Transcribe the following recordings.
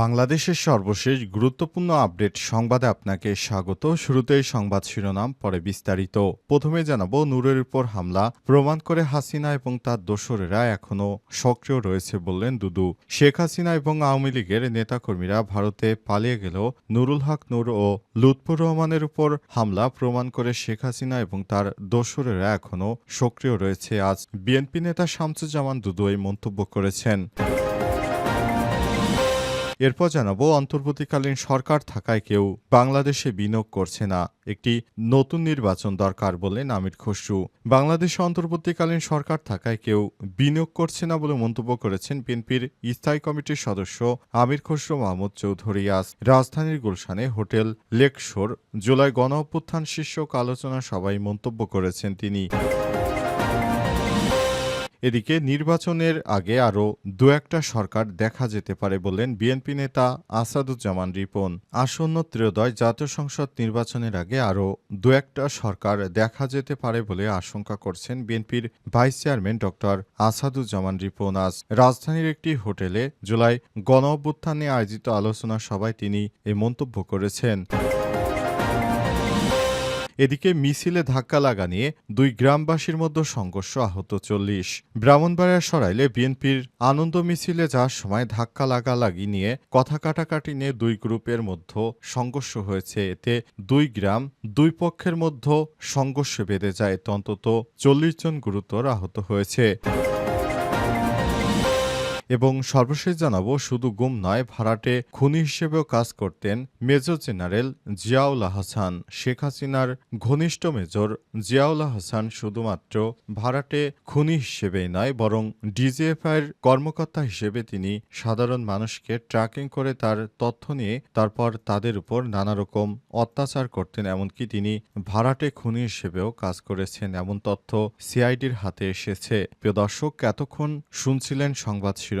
বাংলাদেশের সর্বশেষ গুরুত্বপূর্ণ আপডেট সংবাদে আপনাকে স্বাগত। শুরুতেই সংবাদ শিরোনাম, পরে বিস্তারিত। প্রথমে জানাব, নূরের উপর হামলা, প্রমাণ করে হাসিনা এবং তার দোসরেরা এখনও সক্রিয় রয়েছে বললেন দুদু। শেখ হাসিনা এবং আওয়ামী লীগের নেতাকর্মীরা ভারতে পালিয়ে গেলেও নুরুল হক, নূর ও লুৎফুর রহমানের উপর হামলা, প্রমাণ করে শেখ হাসিনা এবং তার দোসরেরা এখনও সক্রিয় রয়েছে। আজ বিএনপি নেতা শামসুজ্জামান দুদু এই মন্তব্য করেছেন। এরপর জানাব অন্তর্বর্তীকালীন সরকার থাকায় কেউ বাংলাদেশে বিনিয়োগ করছে না। একটি নতুন নির্বাচন দরকার বললেন আমির খসরু। বাংলাদেশে অন্তর্বর্তীকালীন সরকার থাকায় কেউ বিনিয়োগ করছে না বলে মন্তব্য করেছেন বিএনপির স্থায়ী কমিটির সদস্য আমির খসরু মাহমুদ চৌধুরী। আজ রাজধানীর গুলশানে হোটেল লেকশোর জুলাই গণ শীর্ষক আলোচনা সভায় মন্তব্য করেছেন তিনি। এদিকে নির্বাচনের আগে আরও দু একটা সরকার দেখা যেতে পারে বললেন বিএনপি নেতা আসাদুজ্জামান রিপন। আসন্ন ত্রয়োদয় জাতীয় সংসদ নির্বাচনের আগে আরও দু একটা সরকার দেখা যেতে পারে বলে আশঙ্কা করছেন বিএনপির vice chairman doctor Asaduzzaman Ripon. আজ রাজধানীর একটি হোটেলে জুলাই গণ অভ্যুত্থানে আয়োজিত আলোচনা সভায় তিনি এ মন্তব্য করেছেন। এদিকে মিছিলে ধাক্কা লাগা নিয়ে দুই গ্রামবাসীর মধ্যে সংঘর্ষ আহত চল্লিশ। ব্রাহ্মণবাড়িয়া সরাইলে বিএনপির আনন্দ মিছিলে যাওয়ার সময় ধাক্কা লাগালাগি নিয়ে কথা কাটাকাটি নিয়ে দুই গ্রুপের মধ্যে সংঘর্ষ হয়েছে। এতে দুই গ্রাম দুই পক্ষের মধ্যে সংঘর্ষ বেঁধে যায়। অন্তত চল্লিশ জন গুরুতর আহত হয়েছে। এবং সর্বশেষ জানাব, শুধু গুম নয়, ভাড়াটে খুনি হিসেবেও কাজ করতেন মেজর জেনারেল জিয়াউল হাসান শেখ হাসিনার ঘনিষ্ঠ মেজর জিয়াউল হাসান শুধুমাত্র ভাড়াটে খুনি হিসেবেই নয়, বরং ডিজিএফআইয়ের কর্মকর্তা হিসেবে তিনি সাধারণ মানুষকে ট্র্যাকিং করে তার তথ্য নিয়ে তারপর তাদের উপর নানা রকম অত্যাচার করতেন, এমনকি তিনি ভাড়াটে খুনি হিসেবেও কাজ করেছেন, এমন তথ্য সিআইডির হাতে এসেছে। প্রিয় দর্শক, এতক্ষণ শুনছিলেন সংবাদ শিরোনাম।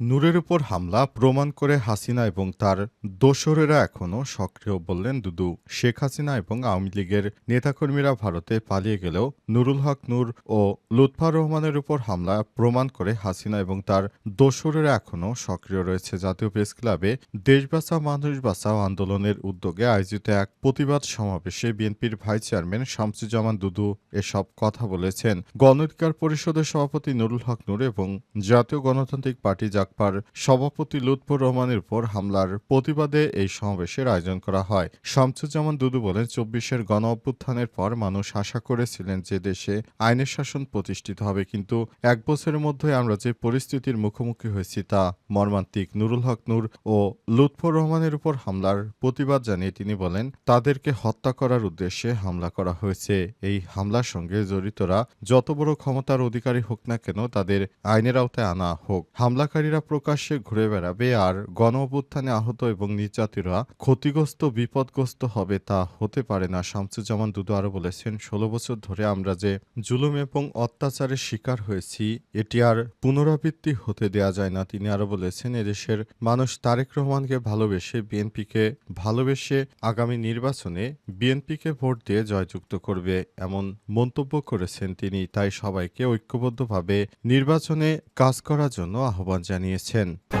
নূরের উপর হামলা প্রমাণ করে হাসিনা এবং তার দোসরেরা এখনও সক্রিয় বললেন দুদু। শেখ হাসিনা এবং আওয়ামী লীগের নেতাকর্মীরা ভারতে পালিয়ে গেলেও নুরুল হক নূর ও লুৎফা রহমানের উপর হামলা প্রমাণ করে হাসিনা এবং তার দোসরেরা এখনও সক্রিয় রয়েছে। জাতীয় প্রেস ক্লাবে দেশ বাঁচাও মানুষ বাঁচাও আন্দোলনের উদ্যোগে আয়োজিত এক প্রতিবাদ সমাবেশে বিএনপির ভাইস চেয়ারম্যান শামসুজ্জামান দুদু এসব কথা বলেছেন। গণ অধিকার পরিষদের সভাপতি নুরুল হক নূর এবং জাতীয় গণতান্ত্রিক পার্টি জাকপার সভাপতি লুৎফুর রহমানের উপর হামলার প্রতিবাদে এই সমাবেশের আয়োজন করা হয়। শামসুজ্জামান দুদু বলেন, চব্বিশের গণ অভ্যুত্থানের পর মানুষ আশা করেছিলেন যে দেশে আইনের শাসন প্রতিষ্ঠিত হবে, কিন্তু এক বছরের মধ্যে আমরা যে পরিস্থিতির মুখোমুখি হয়েছি তা মর্মান্তিক। নুরুল হক নূর ও লুৎফুর রহমানের উপর হামলার প্রতিবাদ জানিয়ে তিনি বলেন, তাদেরকে হত্যা করার উদ্দেশ্যে হামলা করা হয়েছে। এই হামলার সঙ্গে জড়িতরা যত বড় ক্ষমতার অধিকারী হোক না কেন তাদের আইনের আওতায় আনা হোক। হামলাকারীরা প্রকাশ্যে ঘুরে বেড়াবে আর গণ অভ্যুত্থানে আহত এবং নির্যাতিরা ক্ষতিগ্রস্ত, বিপদগ্রস্ত হবে তা হতে পারে না। শামসুজ্জামান দুদু আরও বলেছেন, ষোলো বছর ধরে আমরা যে জুলুম এবং অত্যাচারের শিকার হয়েছি, এটি আর পুনরাবৃত্তি হতে দেয়া যায় না। তিনি আরও বলেছেন, এদেশের মানুষ তারেক রহমানকে ভালোবেসে বিএনপিকে ভালোবেসে আগামী নির্বাচনে বিএনপিকে ভোট দিয়ে জয়যুক্ত করবে এমন মন্তব্য করেছেন তিনি। তাই সবাইকে ঐক্যবদ্ধভাবে নির্বাচনে কাজ করার জন্য আহ্বান জানিয়েছেন। ESN.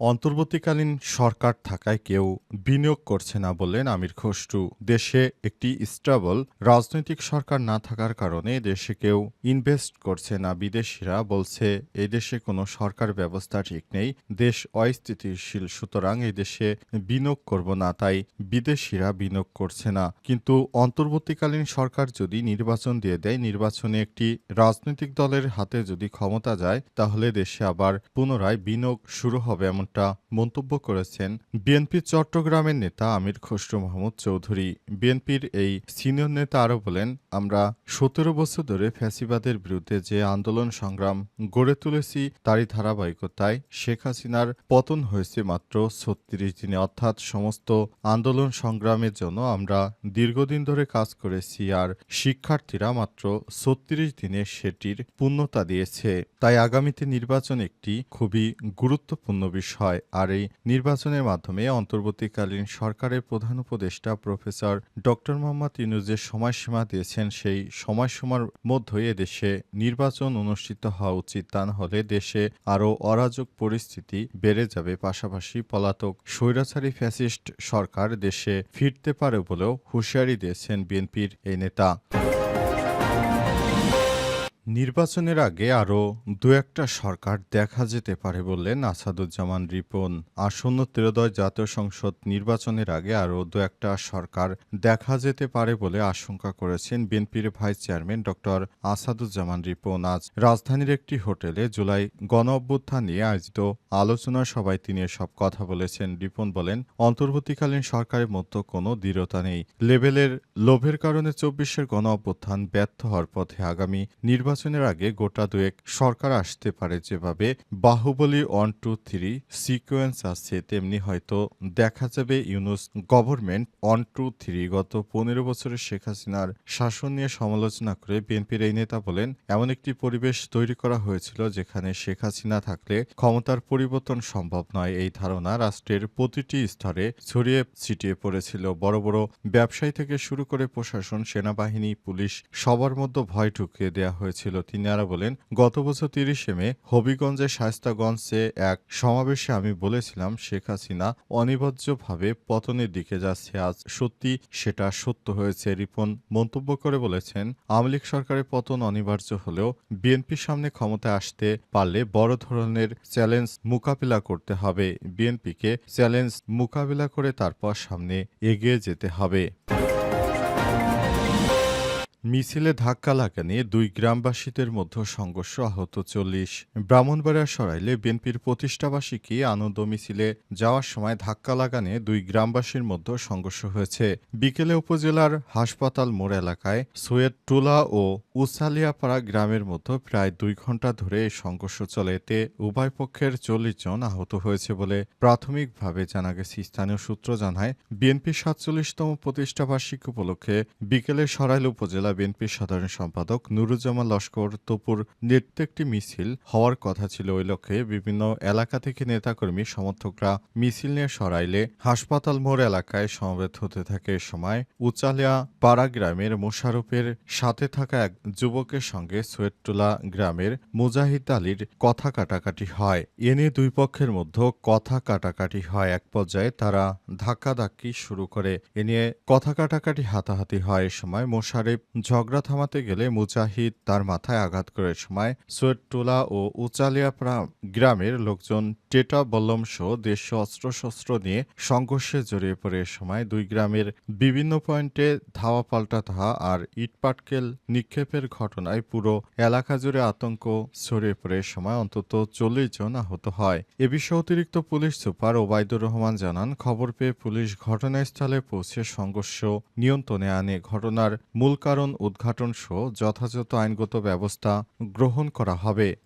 অন্তর্বর্তীকালীন সরকার থাকায় কেউ বিনিয়োগ করছে না বললেন আমির খসরু। দেশে একটি স্টাবল রাজনৈতিক সরকার না থাকার কারণে দেশে কেউ ইনভেস্ট করছে না, বিদেশিরা বলছে এই দেশে কোনো সরকার ব্যবস্থা ঠিক নেই, দেশ অস্থিতিশীল, সুতরাং এই দেশে বিনিয়োগ করব না, তাই বিদেশিরা বিনিয়োগ করছে না। কিন্তু অন্তর্বর্তীকালীন সরকার যদি নির্বাচন দিয়ে দেয়, নির্বাচনে একটি রাজনৈতিক দলের হাতে যদি ক্ষমতা যায়, তাহলে দেশে আবার পুনরায় বিনিয়োগ শুরু হবে এমনটা মন্তব্য করেছেন বিএনপি চট্টগ্রামের নেতা আমির খসরু মাহমুদ চৌধুরী। বিএনপির এই সিনিয়র নেতা আরও বলেন, আমরা সতেরো বছর ধরে ফ্যাসিবাদের বিরুদ্ধে যে আন্দোলন সংগ্রাম গড়ে তুলেছি, তারই ধারাবাহিকতায় শেখ হাসিনার পতন হয়েছে মাত্র ছত্রিশ দিনে। অর্থাৎ সমস্ত আন্দোলন সংগ্রামের জন্য আমরা দীর্ঘদিন ধরে কাজ করেছি আর শিক্ষার্থীরা মাত্র ছত্রিশ দিনে সেটির পূর্ণতা দিয়েছে। তাই আগামীতে নির্বাচন একটি খুবই গুরুত্বপূর্ণ বিষয়। আর এই নির্বাচনের মাধ্যমে অন্তর্বর্তীকালীন সরকারের প্রধান উপদেষ্টা প্রফেসর ডক্টর মোহাম্মদ ইউনুজের সময়সীমা দিয়েছেন। সেই সময়সীমার মধ্যেই এদেশে নির্বাচন অনুষ্ঠিত হওয়া উচিত। তা না হলে দেশে আরও অরাজক পরিস্থিতি বেড়ে যাবে। পাশাপাশি পলাতক স্বৈরাচারী ফ্যাসিস্ট সরকার দেশে ফিরতে পারে বলেও হুঁশিয়ারি দিয়েছেন বিএনপির এই নেতা। নির্বাচনের আগে আরও দু একটা সরকার দেখা যেতে পারে বললেন আসাদুজ্জামান রিপন। আসন্ন ত্রয়োদশ জাতীয় সংসদ নির্বাচনের আগে আরও দু একটা সরকার দেখা যেতে পারে বলে আশঙ্কা করেছেন বিএনপির vice chairman doctor Asaduzzaman Ripon. আজ রাজধানীর একটি হোটেলে জুলাই গণ অভ্যুত্থান নিয়ে আয়োজিত আলোচনা সভায় তিনি সব কথা বলেছেন। রিপন বলেন, অন্তর্বর্তীকালীন সরকারের মতো কোনো দৃঢ়তা নেই। লেভেলের লোভের কারণে চব্বিশের গণ অভ্যুত্থান ব্যর্থ হওয়ার পথে আগামী নির্বাচনের আগে গোটা দুয়েক সরকার আসতে পারে যেভাবে Bahubali one two three sequence আছে, তেমনি হয়তো দেখা যাবে Yunus government one two three গত পনেরো বছরের শেখ হাসিনার শাসন নিয়ে সমালোচনা করে বিএনপির এই নেতা বলেন, এমন একটি পরিবেশ তৈরি করা হয়েছিল যেখানে শেখ হাসিনা থাকলে ক্ষমতার পরিবর্তন সম্ভব নয়। এই ধারণা রাষ্ট্রের প্রতিটি স্তরে ছড়িয়ে ছিটিয়ে পড়েছিল। বড় বড় ব্যবসায়ী থেকে শুরু করে প্রশাসন, সেনাবাহিনী, পুলিশ সবার মধ্যে ভয় ঢুকিয়ে দেওয়া হয়েছিল তিনি আরও বলেন, গত বছর তিরিশে মে হবিগঞ্জের শায়স্তাগঞ্জে এক সমাবেশে আমি বলেছিলাম, শেখ হাসিনা অনিবার্যভাবে পতনের দিকে যাচ্ছে। আজ সত্যি সেটা সত্য হয়েছে। রিপন মন্তব্য করে বলেছেন, আওয়ামী লীগ সরকারের পতন অনিবার্য হলেও বিএনপির সামনে ক্ষমতায় আসতে পারলে বড় ধরনের চ্যালেঞ্জ মোকাবিলা করতে হবে। বিএনপিকে চ্যালেঞ্জ মোকাবিলা করে তারপর সামনে এগিয়ে যেতে হবে। মিছিলে ধাক্কা লাগানে দুই গ্রামবাসীদের মধ্যে সংঘর্ষ আহত চল্লিশ। ব্রাহ্মণবাড়িয়া সরাইলে বিএনপির প্রতিষ্ঠাবার্ষিকী আনন্দ মিছিলে যাওয়ার সময় ধাক্কা লাগানে দুই গ্রামবাসীর মধ্যে সংঘর্ষ হয়েছে। বিকেলে উপজেলার হাসপাতাল মোড় এলাকায় সৈয়দ টোলা ও উসালিয়াপাড়া গ্রামের মধ্যে প্রায় দুই ঘণ্টা ধরে এই সংঘর্ষ চলে। এতে উভয় পক্ষের চল্লিশ জন আহত হয়েছে বলে প্রাথমিকভাবে জানা গেছে। স্থানীয় সূত্র জানায়, বিএনপির সাতচল্লিশতম প্রতিষ্ঠাবার্ষিকী উপলক্ষে বিকেলে সরাইল উপজেলা বিএনপির সাধারণ সম্পাদক নুরুজ্জামান লস্কর তপুর নেতৃত্বে মিছিল হওয়ার কথা ছিল ওই লক্ষ্যে বিভিন্ন এলাকা থেকে নেতাকর্মী সমর্থকরা মিছিল নিয়ে সরাইলে হাসপাতাল মোড় এলাকায় সমবেত হতে থাকে এ সময় উচালিয়া পাড়া গ্রামের মোশারফের সাথে থাকা এক যুবকের সঙ্গে সৈয়দটোলা গ্রামের মুজাহিদ আলীর কথা কাটাকাটি হয়। এ নিয়ে দুই পক্ষের মধ্যে কথা কাটাকাটি হয়। এক পর্যায়ে তারা ধাক্কাধাক্কি শুরু করে। এ নিয়ে কথা কাটাকাটি হাতাহাতি হয়। এ সময় মোশারেফ ঝগড়া থামাতে গেলে মুজাহিদ তার মাথায় আঘাত করে সময় সৈয়দটোলা ও উচালিয়াপাড়া গ্রামের লোকজন টেটা বল্লম সহ দেশীয় অস্ত্রশস্ত্র নিয়ে সংঘর্ষে জড়িয়ে পড়ে সময় দুই গ্রামের বিভিন্ন পয়েন্টে ধাওয়া পাল্টা ধাওয়া আর ইটপাটকেল নিক্ষেপের ঘটনায় পুরো এলাকা জুড়ে আতঙ্ক ছড়িয়ে পড়ে সময় অন্তত চল্লিশ জন আহত হয়। এ বিষয়ে অতিরিক্ত পুলিশ সুপার ওবায়দুর রহমান জানান, খবর পেয়ে পুলিশ ঘটনাস্থলে পৌঁছে সংঘর্ষ নিয়ন্ত্রণে আনে। ঘটনার মূল কারণ উদ্ঘাটন সহ যথাযথ আইনগত ব্যবস্থা গ্রহণ করা হবে।